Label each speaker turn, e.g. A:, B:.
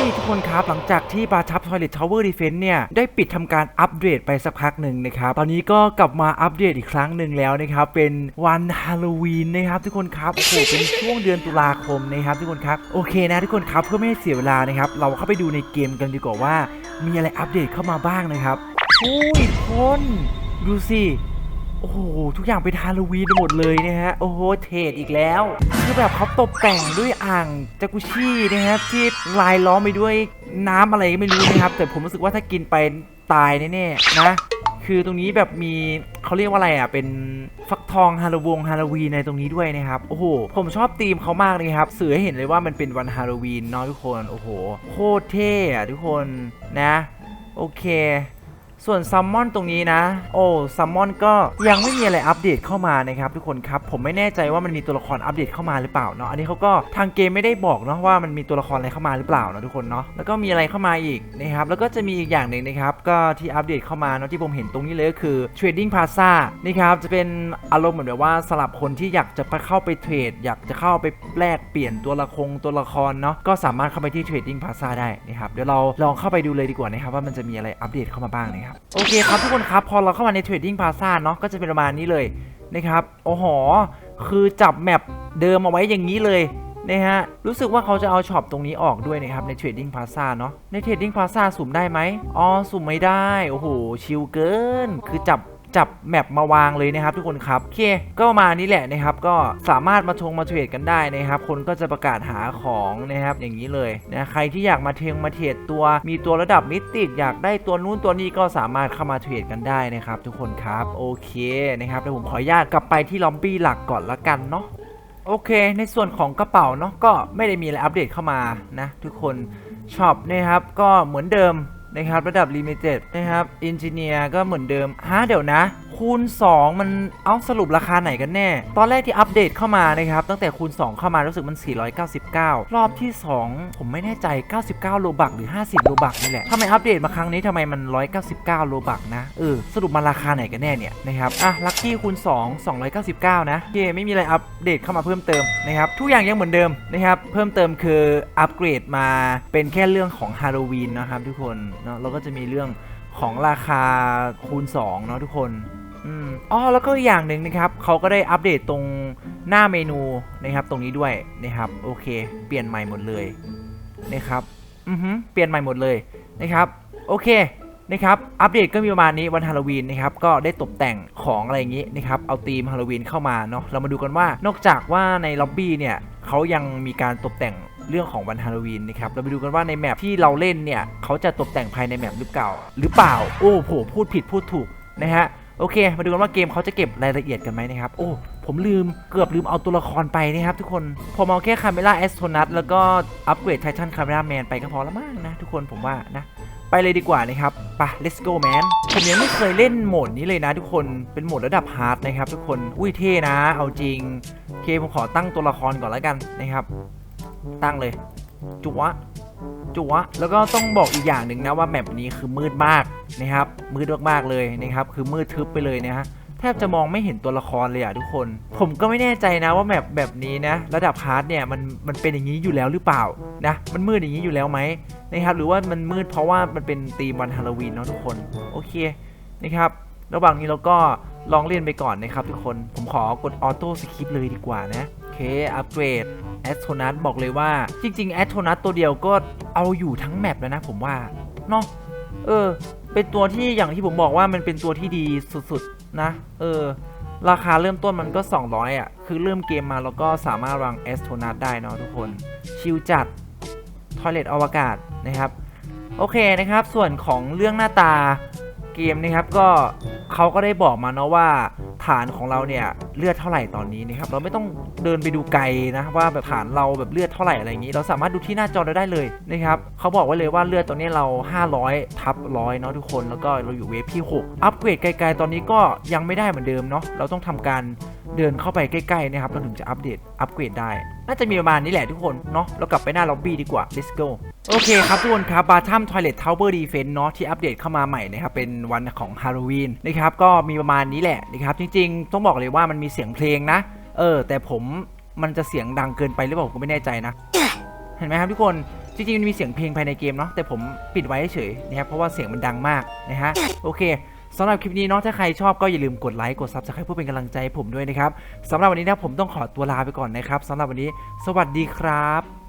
A: นี่ทุกคนครับหลังจากที่บาทับทอยเลททาวเวอร์ดีเฟนต์เนี่ย ได้ปิดทำการอัปเดตไปสักพักหนึ่งนะครับ ตอนนี้ก็กลับมาอัปเดตอีกครั้งหนึ่งแล้วนะครับ เป็นวันฮาโลวีนนะครับ ทุกคนครับ โอ้โห เป็นช่วงเดือนตุลาคมนะครับ ทุกคนครับ โอเคนะทุกคนครับเพื่อไม่ให้เสียเวลานะครับ เราเข้าไปดูในเกมกันดีกว่าว่า มีอะไรอัปเดตเข้ามาบ้างนะครับอุ้ยทุกคนดูสิ โอ้โห ทุกอย่างเป็นฮาโลวีนหมดเลยนะฮะ โอ้โห เทรดอีกแล้ว คือแบบเขาตกแต่งด้วยอ่างจากุชี่นะครับที่ลายล้อมไปด้วยน้ำอะไรก็ไม่รู้นะครับ แต่ผมรู้สึกว่าถ้ากินไปตายแน่ๆนะ คือตรงนี้แบบมีเขาเรียกว่าอะไรอะ เป็นฟักทองฮาโลวงฮาโลวีนในตรงนี้ด้วยนะครับ โอ้โห ผมชอบธีมเขามากเลยครับ สื่อให้เห็นเลยว่ามันเป็นวันฮาโลวีนเนาะทุกคน โอ้โห โคตรเท่อะทุกคนนะ โอเค ส่วนซัมมอนตรงนี้นะ โอ้ซัมมอนก็ยังไม่มีอะไรอัปเดตเข้ามานะครับทุกคนครับ ผมไม่แน่ใจว่ามันมีตัวละครอัปเดตเข้ามาหรือเปล่าเนาะอันนี้เขาก็ทางเกมไม่ได้บอกเนาะว่ามันมีตัวละครอะไรเข้ามาหรือเปล่าเนาะทุกคนเนาะแล้วก็มีอะไรเข้ามาอีกนะครับแล้วก็จะมีอีกอย่างหนึ่งนะครับก็ที่อัปเดตเข้ามาเนาะที่ผมเห็นตรงนี้เลยก็คือ Trading Plaza นะครับจะเป็นอารมณ์เหมือนแบบว่าสลับคนที่อยากจะไปเข้าไปเทรดอยากจะเข้าไปแลกเปลี่ยนตัวละครตัวละครเนาะก็สามารถเข้าไปที่ Trading Plaza ได้นะครับเดี๋ยวเราลองเข้าไปดูเลยดีกว่านะครับว่ามันจะมีอะไรอัปเดตเข้ามาบ้างนะครับโอเคครับทุกคนครับพอเราเข้ามาใน Trading Plaza เนาะก็จะเป็นประมาณนี้เลยนะครับโอ้โหคือจับแมปเดิมเอาไว้อย่างนี้เลยนะฮะรู้สึกว่าเขาจะเอาช็อปตรงนี้ออกด้วยนะครับใน Trading Plaza เนาะใน Trading Plaza สุ่มได้ไหมอ๋อสุ่มไม่ได้ โอ้โหชิลเกิน คือจับ จับแมปมาวางเลยนะครับ ทุกคนครับโอเคก็ประมาณนี้แหละนะครับ ก็สามารถมาชงมาเทรดกันได้นะครับ คนก็จะประกาศหาของนะครับ อย่างนี้เลยนะใครที่อยากมาเทงมาเทรดตัว มีตัวระดับมิติอยากได้ตัวนู้นตัวนี้ก็สามารถเข้ามาเทรดกันได้นะครับ ทุกคนครับโอเคนะครับเดี๋ยวผมขออนุญาตกลับไปที่ล็อบบี้หลักก่อนละกันเนาะโอเค ในส่วนของกระเป๋าเนาะก็ไม่ได้มีอะไรอัปเดตเข้ามานะ ทุกคนช็อปนะครับก็เหมือนเดิม นะครับ ระดับ Limited นะครับอินจิเนียร์ก็เหมือนเดิมฮะเดี๋ยวนะ คูณ 2 มันเอาสรุปราคาไหนกันแน่ ตอนแรกที่อัปเดตเข้ามานะครับ ตั้งแต่คูณ 2 เข้ามารู้สึกมัน 499 รอบที่ 2 ผมไม่แน่ใจ 99 โลบักหรือ 50 โลบักนี่แหละทำไมอัปเดตมาครั้งนี้ทำไมมัน 199 โลบักนะ เออ สรุปมาราคาไหนกันแน่เนี่ยนะครับ อะ ลัคกี้คูณ 2 299 นะโอเคไม่มีอะไรอัปเดตเข้ามาเพิ่มเติมนะครับ ทุกอย่างยังเหมือนเดิมนะครับ เพิ่มเติมคืออัปเกรดมาเป็นแค่เรื่องของฮาโลวีนนะครับทุกคนเนาะเราก็จะมีเรื่องของราคาคูณ2เนาะทุกคน อมอ๋อแล้วก็อีกอย่างหนึ่งนะครับเขาก็ได้อัปเดตตรงหน้าเมนูนะครับ ตรงนี้ด้วยนะครับโอเค เปลี่ยนใหม่หมดเลยนะครับอือฮึเปลี่ยนใหม่หมดเลยนะครับ โอเคนะครับอัปเดตก็มีประมาณนี้วันฮาโลวีนนะครับก็ได้ตกแต่งของอะไรอย่างนี้นะครับเอาธีมฮาโลวีนเข้ามาเนาะเรามาดูกันว่านอกจากว่าในล็อบบี้เนี่ยเขายังมีการตกแต่งเรื่องของวันฮาโลวีนนะครับเราไปดูกันว่าในแมปที่เราเล่นเนี่ยเขาจะตกแต่งภายในแมปหรือเปล่า หรือเปล่า โอ้โหพูดผิดพูดถูกนะฮะ โอเค มาดูกันว่าเกมเขาจะเก็บรายละเอียดกันไหมนะครับ โอ้ ผมลืมเกือบลืมเอาตัวละครไปนะครับทุกคน ผมเอาแค่คาเมล่าแอสโทนัทแล้วก็อัปเกรดไททันคาเมล่าแมนไปก็พอแล้วมั้งนะทุกคนผมว่านะไปเลยดีกว่านะครับไป let's go man ผมยังไม่เคยเล่นโหมดนี้เลยนะทุกคน เป็นโหมดระดับฮาร์ดนะครับทุกคน อุ้ยเท่นะ เอาจริงเคผมขอตั้งตัวละครก่อนแล้วกันนะครับ ตั้งเลย จุ๊วะ จัวแล้วก็ต้องบอกอีกอย่างหนึ่งนะว่าแมปนี้คือมืดมากนะครับ มืดมากๆเลยนะครับ คือมืดทึบไปเลยนะฮะแทบจะมองไม่เห็นตัวละครเลยอะทุกคน ผมก็ไม่แน่ใจนะว่าแมปแบบนี้นะ ระดับฮาร์ดเนี่ยมันมันเป็นอย่างนี้อยู่แล้วหรือเปล่านะมันมืดอย่างนี้อยู่แล้วไหมนะครับหรือว่ามันมืดเพราะว่ามันเป็นธีมวันฮาโลวีนเนาะทุกคนโอเคนะครับระหว่างนี้เราก็ ลองเล่นไปก่อนนะครับทุกคน ผมขอกดออโต้สคิปเลยดีกว่านะ โอเค อัปเกรดแอสโทนัสบอกเลยว่า จริงๆแอสโทนัสตัวเดียวก็เอาอยู่ทั้งแมปแล้วนะผมว่าเนาะเออ เป็นตัวที่อย่างที่ผมบอกว่ามันเป็นตัวที่ดีสุดๆนะ เออ ราคาเริ่มต้นมันก็ 200อะ คือเริ่มเกมมาแล้วก็สามารถวางแอสโทนัสได้เนาะทุกคน ชิลจัดทอยเลตอวกาศนะครับ โอเคนะครับ ส่วนของเรื่องหน้าตาเกมนะครับก็ เขาก็ได้บอกมาเนาะว่าฐานของเราเนี่ยเลือดเท่าไหร่ตอนนี้นะครับเราไม่ต้องเดินไปดูไกลนะว่าแบบฐานเราแบบเลือดเท่าไหร่อะไรอย่างนี้ เราสามารถดูที่หน้าจอเราได้เลยนะครับเขาบอกไว้เลยว่าเลือดตอนนี้เรา 500ทับร้อยเนาะทุกคนแล้วก็เราอยู่เวฟที่ 6 อัปเกรดไกลๆตอนนี้ก็ยังไม่ได้เหมือนเดิมเนาะเราต้องทำการ เดินเข้าไปใกล้ๆนะครับเราถึงจะอัปเดตอัปเกรดได้ น่าจะมีประมาณนี้แหละทุกคนเนาะเรากลับไปหน้าล็อบบี้ดีกว่า let's go โอเคครับทุกคนครับบาทัมทอยเลททาวเวอร์ดีเฟนเนาะที่อัปเดตเข้ามาใหม่นะครับเป็นวันของฮาโลวีนนะครับก็มีประมาณนี้แหละนะครับจริงๆ ต้องบอกเลยว่ามันมีเสียงเพลงนะ เออ แต่ผมมันจะเสียงดังเกินไปหรือเปล่าผมก็ไม่แน่ใจนะ เห็นไหมครับทุกคนจริงๆมันมีเสียงเพลงภายในเกมเนาะแต่ผมปิดไว้เฉยนะครับเพราะว่าเสียงมันดังมากนะฮะโอเค สำหรับคลิปนี้เนาะถ้าใครชอบก็อย่าลืมกดไลค์กด Subscribe เพื่อเป็นกำลังใจให้ผมด้วยนะครับสำหรับวันนี้นะผมต้องขอตัวลาไปก่อนนะครับสำหรับวันนี้ สวัสดีครับ